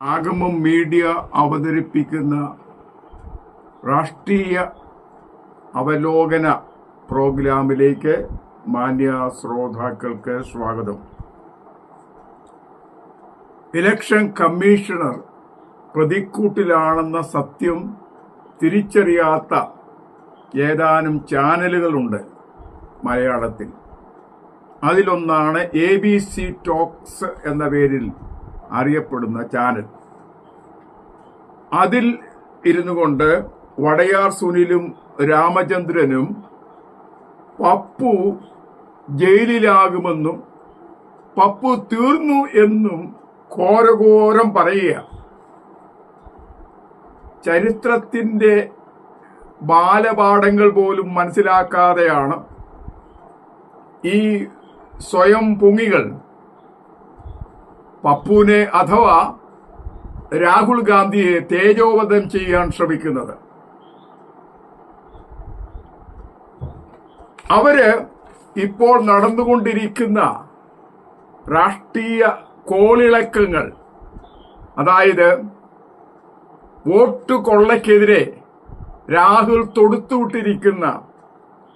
ആഗമം media അവതരിപ്പിക്കുന്ന രാഷ്ട്രീയ അവലോകന പ്രോഗ്രാമിലേക്ക് മാന്യ ശ്രോതാക്കൾക്ക് സ്വാഗതം. ഇലക്ഷൻ കമ്മീഷണർ പ്രതിക്കൂട്ടിലാണെന്ന സത്യം തിരിച്ചറിയാത്ത ഏതാനും ചാനലുകളുണ്ട് മലയാളത്തിൽ. അതിലൊന്നാണ് എ ബി സി ടോക്സ് എന്ന പേരിൽ അറിയപ്പെടുന്ന ചാനൽ. അതിൽ ഇരുന്നു കൊണ്ട് വടയാർ സുനിലും രാമചന്ദ്രനും പപ്പു ജയിലിലാകുമെന്നും പപ്പു തീർന്നു എന്നും ഘോരഘോരം പറയുക. ചരിത്രത്തിന്റെ ബാലപാഠങ്ങൾ പോലും മനസ്സിലാക്കാതെയാണ് ഈ സ്വയം പൊങ്ങികൾ പപ്പുവിനെ അഥവാ രാഹുൽ ഗാന്ധിയെ തേജോവധം ചെയ്യാൻ ശ്രമിക്കുന്നത്. അവർ ഇപ്പോൾ നടന്നുകൊണ്ടിരിക്കുന്ന രാഷ്ട്രീയ കോളിളക്കങ്ങൾ അതായത് വോട്ട് കൊള്ളയ്ക്കെതിരെ രാഹുൽ തൊടുത്തുവിട്ടിരിക്കുന്ന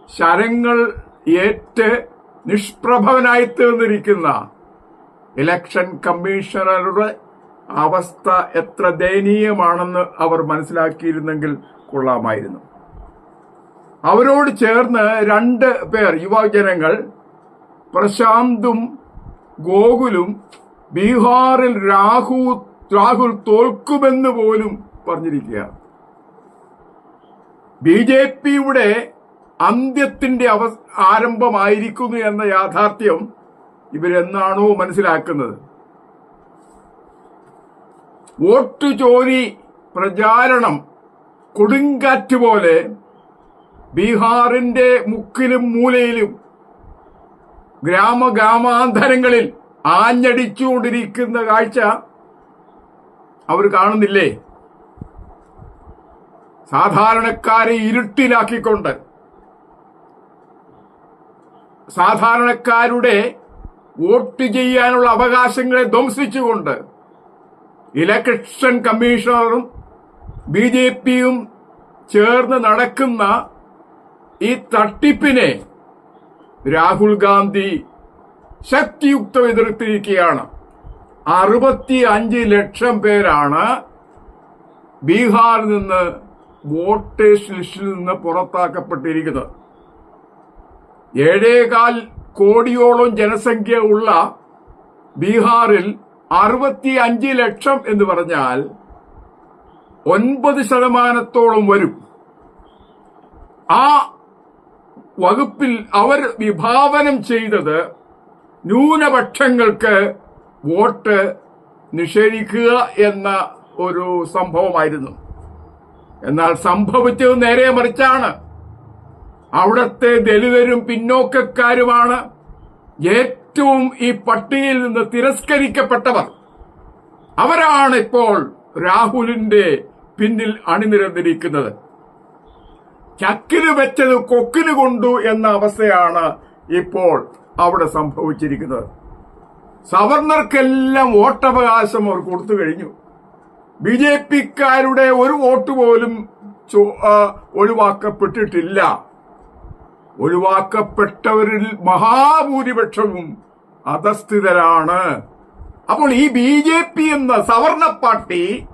ശരങ്ങൾ ഏറ്റ് നിഷ്പ്രഭവനായി തീർന്നിരിക്കുന്ന ഇലക്ഷൻ കമ്മീഷണറുടെ അവസ്ഥ എത്ര ദയനീയമാണെന്ന് അവർ മനസ്സിലാക്കിയിരുന്നെങ്കിൽ കൊള്ളാമായിരുന്നു. അവരോട് ചേർന്ന് രണ്ട് പേർ യുവജനങ്ങൾ പ്രശാന്തും ഗോകുലും ബീഹാറിൽ രാഹു രാഹുൽ തോൽക്കുമെന്ന് പോലും പറഞ്ഞിരിക്കുകയാണ്. ബി ജെ പിയുടെ അന്ത്യത്തിന്റെ അവ ആരംഭമായിരിക്കുന്നു എന്ന യാഥാർത്ഥ്യം ഇവരെന്നാണോ മനസ്സിലാക്കുന്നത്? വോട്ട് ചോരി പ്രചാരണം കൊടുങ്കാറ്റ് പോലെ ബീഹാറിന്റെ മുക്കിലും മൂലയിലും ഗ്രാമഗ്രാമാന്തരങ്ങളിൽ ആഞ്ഞടിച്ചുകൊണ്ടിരിക്കുന്ന കാഴ്ച അവർ കാണുന്നില്ലേ? സാധാരണക്കാരെ ഇരുട്ടിലാക്കിക്കൊണ്ട് സാധാരണക്കാരുടെ വോട്ട് ചെയ്യാനുള്ള അവകാശങ്ങളെ ധ്വംസിച്ചുകൊണ്ട് ഇലക്ഷൻ കമ്മീഷണറും ബി ജെ പിയും ചേർന്ന് നടക്കുന്ന ഈ തട്ടിപ്പിനെ രാഹുൽ ഗാന്ധി ശക്തിയുക്തം എതിർത്തിരിക്കുകയാണ്. അറുപത്തി അഞ്ച് ലക്ഷം പേരാണ് ബീഹാറിൽ നിന്ന് വോട്ടേഴ്സ് ലിസ്റ്റിൽ നിന്ന് പുറത്താക്കപ്പെട്ടിരിക്കുന്നത്. ഏഴേകാൽ കോടിയോളം ജനസംഖ്യ ഉള്ള ബീഹാറിൽ അറുപത്തി അഞ്ച് ലക്ഷം എന്ന് പറഞ്ഞാൽ ഒൻപത് ശതമാനത്തോളം വരും. ആ വകുപ്പിൽ അവർ വിഭാവനം ചെയ്തത് ന്യൂനപക്ഷങ്ങൾക്ക് വോട്ട് നിഷേധിക്കുക എന്ന ഒരു സംഭവമായിരുന്നു. എന്നാൽ സംഭവിച്ചത് നേരെ മറിച്ചാണ്. അവിടത്തെ ദലിതരും പിന്നോക്കക്കാരുമാണ് ഏറ്റവും ഈ പട്ടികയിൽ നിന്ന് തിരസ്കരിക്കപ്പെട്ടവർ. അവരാണ് ഇപ്പോൾ രാഹുലിന്റെ പിന്നിൽ അണിനിരന്നിരിക്കുന്നത്. ചക്കിന് വെച്ചത് കൊക്കിന് കൊണ്ടു എന്ന അവസ്ഥയാണ് ഇപ്പോൾ അവിടെ സംഭവിച്ചിരിക്കുന്നത്. സവർണർക്കെല്ലാം വോട്ടവകാശം അവർ കൊടുത്തു കഴിഞ്ഞു. ബി ജെ പിക്കാരുടെ ഒരു വോട്ട് പോലും ഒഴിവാക്കപ്പെട്ടിട്ടില്ല. ഒഴിവാക്കപ്പെട്ടവരിൽ മഹാഭൂരിപക്ഷവും അധസ്ഥിതരാണ്. അപ്പോൾ ഈ ബി ജെ പി എന്ന സവർണ പാർട്ടി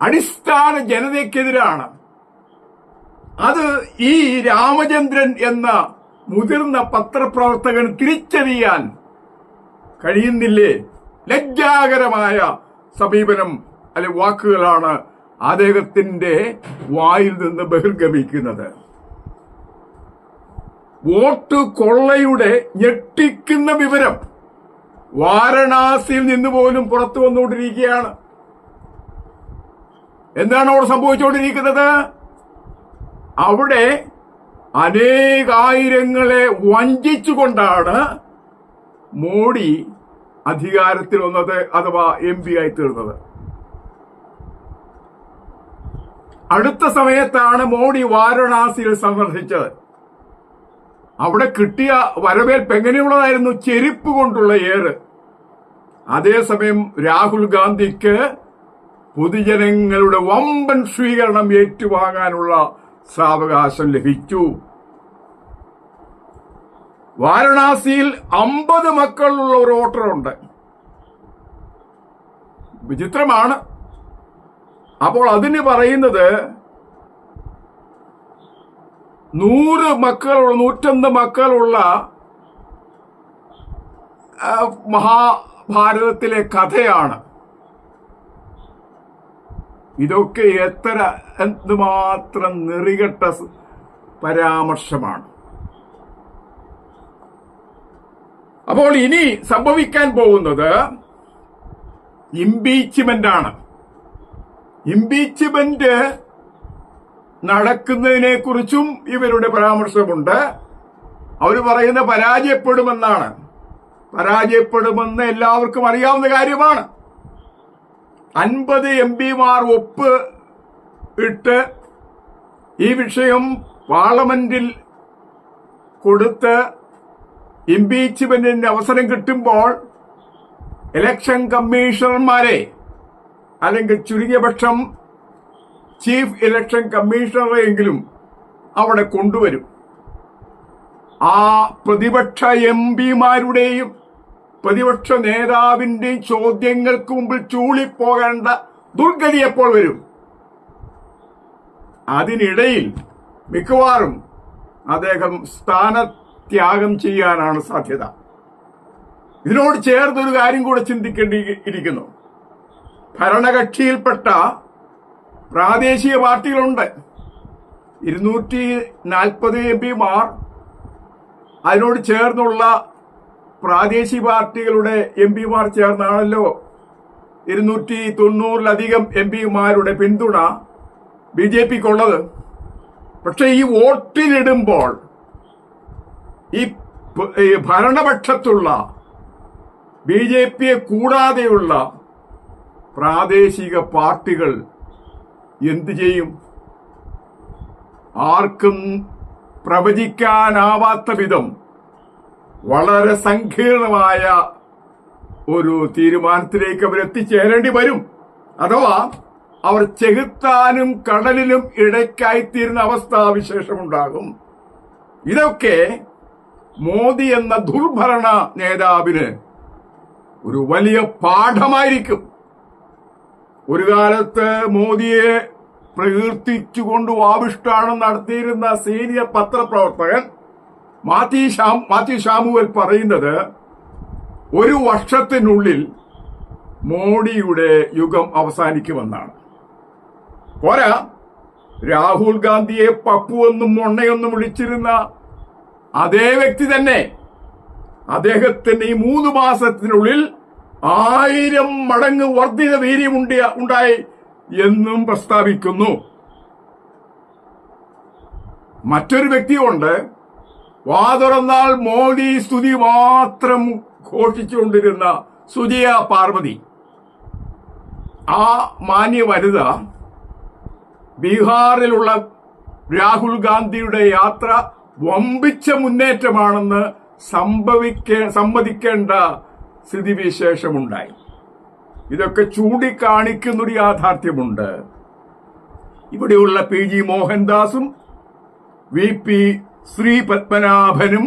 അടിസ്ഥാന ജനതയ്ക്കെതിരാണ്. അത് ഈ രാമചന്ദ്രൻ എന്ന മുതിർന്ന പത്രപ്രവർത്തകൻ തിരിച്ചറിയാൻ കഴിയുന്നില്ലേ? ലജ്ജാകരമായ സമീപനം അല്ലെ വാക്കുകളാണ് അദ്ദേഹത്തിന്റെ വായിൽ നിന്ന് ബഹിർഗമിക്കുന്നത്. വോട്ട് കൊള്ളയുടെ ഞെട്ടിക്കുന്ന വിവരം വാരണാസിയിൽ നിന്ന് പോലും പുറത്തു വന്നുകൊണ്ടിരിക്കുകയാണ്. എന്താണ് അവിടെ സംഭവിച്ചുകൊണ്ടിരിക്കുന്നത്? അവിടെ അനേകായിരങ്ങളെ വഞ്ചിച്ചുകൊണ്ടാണ് മോഡി അധികാരത്തിൽ വന്നത് അഥവാ എം പി ആയി തീർന്നത്. അടുത്ത സമയത്താണ് മോഡി വാരണാസിയിൽ സന്ദർശിച്ചത്. അവിടെ കിട്ടിയ വരവേൽപ്പ് എങ്ങനെയുള്ളതായിരുന്നു? ചെരുപ്പ് കൊണ്ടുള്ള ഏറ്. അതേസമയം രാഹുൽ ഗാന്ധിക്ക് പൊതുജനങ്ങളുടെ വമ്പൻ സ്വീകരണം ഏറ്റുവാങ്ങാനുള്ള സാവകാശം ലഭിച്ചു. വാരണാസിയിൽ അമ്പത് മക്കളുള്ള ഒരു വോട്ടറുണ്ട്. വിചിത്രമാണ്. അപ്പോൾ അതിന് പറയുന്നത് നൂറ് മക്കളുള്ള നൂറ്റൊന്ന് മക്കളുള്ള മഹാഭാരതത്തിലെ കഥയാണ്. ഇതൊക്കെ എത്ര എന്തുമാത്രം നെറികെട്ട പരാമർശമാണ്. അപ്പോൾ ഇനി സംഭവിക്കാൻ പോകുന്നത് ഇംപീച്ച്മെന്റ് ആണ്. ഇംപീച്ച്മെന്റ് നടക്കുന്നതിനെ കുറിച്ചും ഇവരുടെ പരാമർശമുണ്ട്. അവർ പറയുന്ന പരാജയപ്പെടുമെന്നാണ്. പരാജയപ്പെടുമെന്ന് എല്ലാവർക്കും അറിയാവുന്ന കാര്യമാണ്. അൻപത് എം പിമാർ ഒപ്പ് ഇട്ട് ഈ വിഷയം പാർലമെന്റിൽ കൊടുത്ത് ഇംപീച്ച്മെന്റിന്റെ അവസരം കിട്ടുമ്പോൾ ഇലക്ഷൻ കമ്മീഷണർമാരെ അല്ലെങ്കിൽ ചുരുങ്ങിയ പക്ഷം ചീഫ് ഇലക്ഷൻ കമ്മീഷണറെയെങ്കിലും അവിടെ കൊണ്ടുവരും. ആ പ്രതിപക്ഷ എം പിമാരുടെയും പ്രതിപക്ഷ നേതാവിന്റെയും ചോദ്യങ്ങൾക്ക് മുമ്പിൽ ചൂളിപ്പോകേണ്ട ദുർഗതി എപ്പോൾ വരും? അതിനിടയിൽ മിക്കവാറും അദ്ദേഹം സ്ഥാനത്യാഗം ചെയ്യാനാണ് സാധ്യത. ഇതിനോട് ചേർന്നൊരു കാര്യം കൂടെ ചിന്തിക്കേണ്ടിയിരിക്കുന്നു ഭരണകക്ഷിയിൽപ്പെട്ട പ്രാദേശിക പാർട്ടികളുണ്ട്. ഇരുന്നൂറ്റി നാൽപ്പത് എം പിമാർ. അതിനോട് ചേർന്നുള്ള പ്രാദേശിക പാർട്ടികളുടെ എം പിമാർ ചേർന്നാണല്ലോ ഇരുന്നൂറ്റി തൊണ്ണൂറിലധികം എം പിമാരുടെ പിന്തുണ ബി ജെ പിക്കുള്ളത്. പക്ഷെ ഈ വോട്ടിലിടുമ്പോൾ ഈ ഭരണപക്ഷത്തുള്ള ബി ജെ പിയെ കൂടാതെയുള്ള പ്രാദേശിക പാർട്ടികൾ എന്തു ചെയ്യും? ആർക്കും പ്രവചിക്കാനാവാത്ത വിധം വളരെ സങ്കീർണമായ ഒരു തീരുമാനത്തിലേക്ക് അവർ എത്തിച്ചേരേണ്ടി വരും. അഥവാ അവർ ചെകുത്താനും കടലിലും ഇടയ്ക്കായിത്തീരുന്ന അവസ്ഥാവിശേഷമുണ്ടാകും ഇതൊക്കെ മോദി എന്ന ദുർഭരണ നേതാവിന് ഒരു വലിയ പാഠമായിരിക്കും. ഒരു കാലത്ത് മോദിയെ പ്രകീർത്തിച്ചുകൊണ്ട് വാവിഷ്ടാണം നടത്തിയിരുന്ന സീനിയർ പത്രപ്രവർത്തകൻ മാത്യു ഷാം മാത്യു ഷാമുവൽ പറയുന്നത് ഒരു വർഷത്തിനുള്ളിൽ മോഡിയുടെ യുഗം അവസാനിക്കുമെന്നാണ്. പോരാ രാഹുൽ ഗാന്ധിയെ പപ്പുവെന്നും മൊണ്ണയെന്നും വിളിച്ചിരുന്ന അതേ വ്യക്തി തന്നെ അദ്ദേഹത്തിന് ഈ മൂന്ന് മാസത്തിനുള്ളിൽ ആയിരം മടങ്ങ് വർദ്ധിത വീര്യം ഉണ്ടായി. എന്നും പ്രസ്താവിക്കുന്നു. മറ്റൊരു വ്യക്തിയുണ്ട്. വാതുറന്നാൽ മോദി സ്തുതി മാത്രം ഘോഷിച്ചുകൊണ്ടിരുന്ന സുജിയ പാർവതി. ആ മാന്യ വനിത ബീഹാറിലുള്ള രാഹുൽ ഗാന്ധിയുടെ യാത്ര വമ്പിച്ച മുന്നേറ്റമാണെന്ന് സംഭവിക്കേ സമ്മതിക്കേണ്ട സ്ഥിതിവിശേഷമുണ്ടായി. ഇതൊക്കെ ചൂണ്ടിക്കാണിക്കുന്നൊരു യാഥാർത്ഥ്യമുണ്ട്. ഇവിടെയുള്ള പി ജി മോഹൻദാസും വി പി ശ്രീ പത്മനാഭനും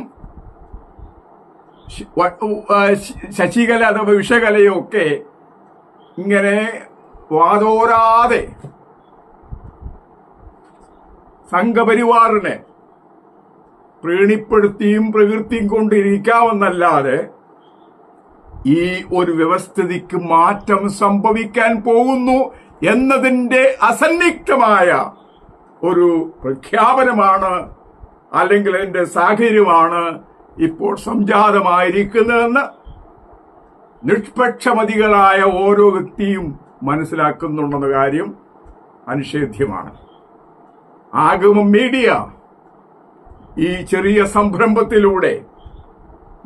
ശശികല അഥവാ വിഷകലയൊക്കെ ഇങ്ങനെ വാതോരാതെ സംഘപരിവാറിനെ പ്രീണിപ്പെടുത്തിയും പ്രകൃതിയും കൊണ്ടിരിക്കാമെന്നല്ലാതെ ഈ ഒരു വ്യവസ്ഥിതിക്ക് മാറ്റം സംഭവിക്കാൻ പോകുന്നു എന്നതിന്റെ അസന്നിഗ്ധമായ ഒരു പ്രഖ്യാപനമാണ് അല്ലെങ്കിൽ അതിന്റെ സാഹചര്യമാണ് ഇപ്പോൾ സംജാതമായിരിക്കുന്നതെന്ന് നിഷ്പക്ഷമതികളായ ഓരോ വ്യക്തിയും മനസ്സിലാക്കുന്നുണ്ടെന്ന കാര്യം അനിഷേധ്യമാണ് ആഗമ മീഡിയ ഈ ചെറിയ സംരംഭത്തിലൂടെ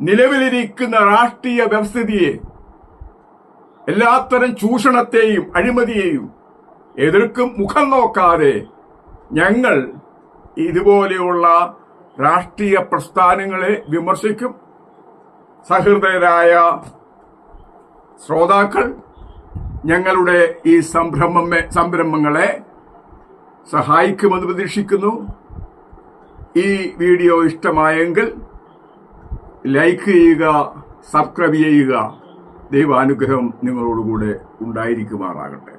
നിലവിലിരിക്കുന്ന രാഷ്ട്രീയ വ്യവസ്ഥിതിയെ എല്ലാത്തരം ചൂഷണത്തെയും അഴിമതിയെയും എതിർക്കും മുഖം നോക്കാതെ ഞങ്ങൾ ഇതുപോലെയുള്ള രാഷ്ട്രീയ പ്രസ്ഥാനങ്ങളെ വിമർശിക്കും. സഹൃദയരായ ശ്രോതാക്കൾ ഞങ്ങളുടെ ഈ സംരംഭം സംരംഭങ്ങളെ സഹായിക്കുമെന്ന് പ്രതീക്ഷിക്കുന്നു. ഈ വീഡിയോ ഇഷ്ടമായെങ്കിൽ ലൈക്ക് ചെയ്യുക സബ്സ്ക്രൈബ് ചെയ്യുക. ദൈവാനുഗ്രഹം നിങ്ങളോടുകൂടെ ഉണ്ടായിരിക്കുമാറാകട്ടെ.